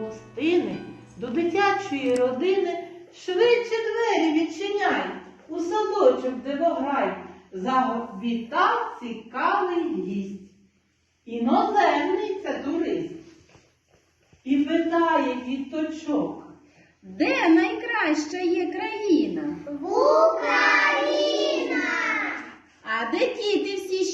гостини, до дитячої родини швидше двері відчиняй, у садочок дивограй, завітав цікавий гість. Іноземний це турист. І питає діточок. Де найкраща є країна? Україна! А де діти всі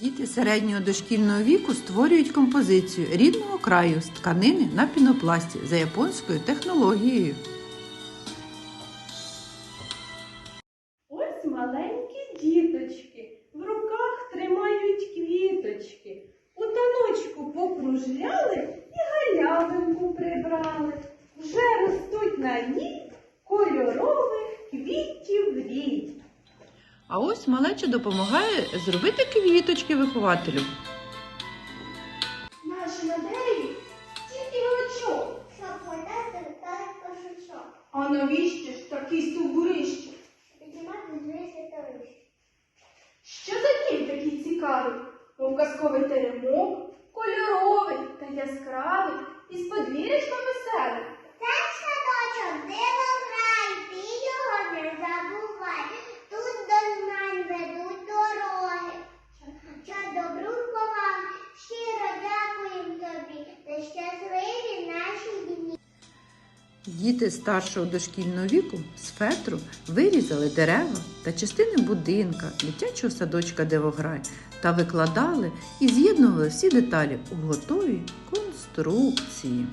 Діти середнього дошкільного віку створюють композицію рідного краю з тканини на пінопласті за японською технологією. Ось маленькі діточки в руках тримають квіточки. У таночку покружляли і галявинку прибрали. Вже ростуть на ній кольорових квітів рій. А ось малеча допомагає зробити квіточки вихователю. Наші на дереві стільки голочок, щоб подати та кошечок. А навіщо ж такі стовбурище? Піднімати звися та вище. Що за дім такий цікавий? Мов казковий теремок, кольоровий та яскравий, із подвір'ячком веселим. Це садочок, диво грай, ти його не забувай. Тут до знань ведуть дороги. Що добру поваг, щиро дякуємо тобі, за щасливі наші дні. Діти старшого дошкільного віку з фетру вирізали дерева та частини будинка, дитячого садочка Девограй та викладали і з'єднували всі деталі у готові конструкції.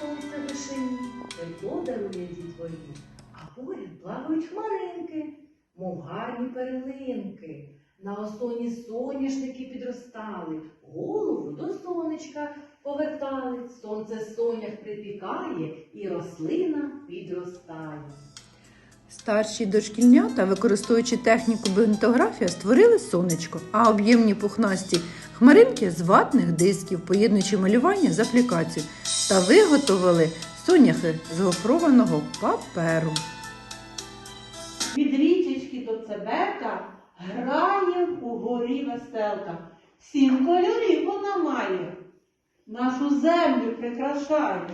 Сонце вишені, тепло дарує дітвої, а поряд плавають хмаринки, мов гарні перлинки. На осоні соняшники підростали, голову до сонечка повертали, сонце сонях припікає і рослина підростає. Старші дошкільнята, використовуючи техніку бентографія, створили сонечко, а об'ємні пухнасті хмаринки з ватних дисків, поєднуючи малювання з аплікацією, та виготовили соняхи з гофрованого паперу. Від річечки до цебека грає угорі веселка. Сім кольорів вона має, нашу землю прикрашає.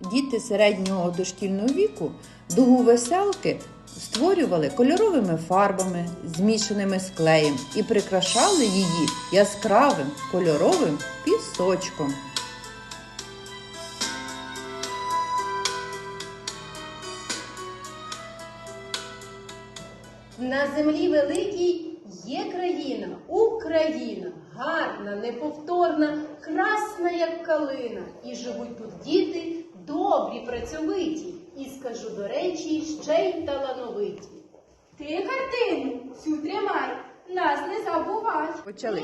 Діти середнього дошкільного віку дугу веселки створювали кольоровими фарбами, змішаними з клеєм, і прикрашали її яскравим кольоровим пісочком. На землі великій є країна, Україна, гарна, неповторна, красна, як калина. І живуть тут діти добрі, працьовиті, і скажу до речі, ще й талановиті. Ти картину цю тримай, нас не забувай. Почали.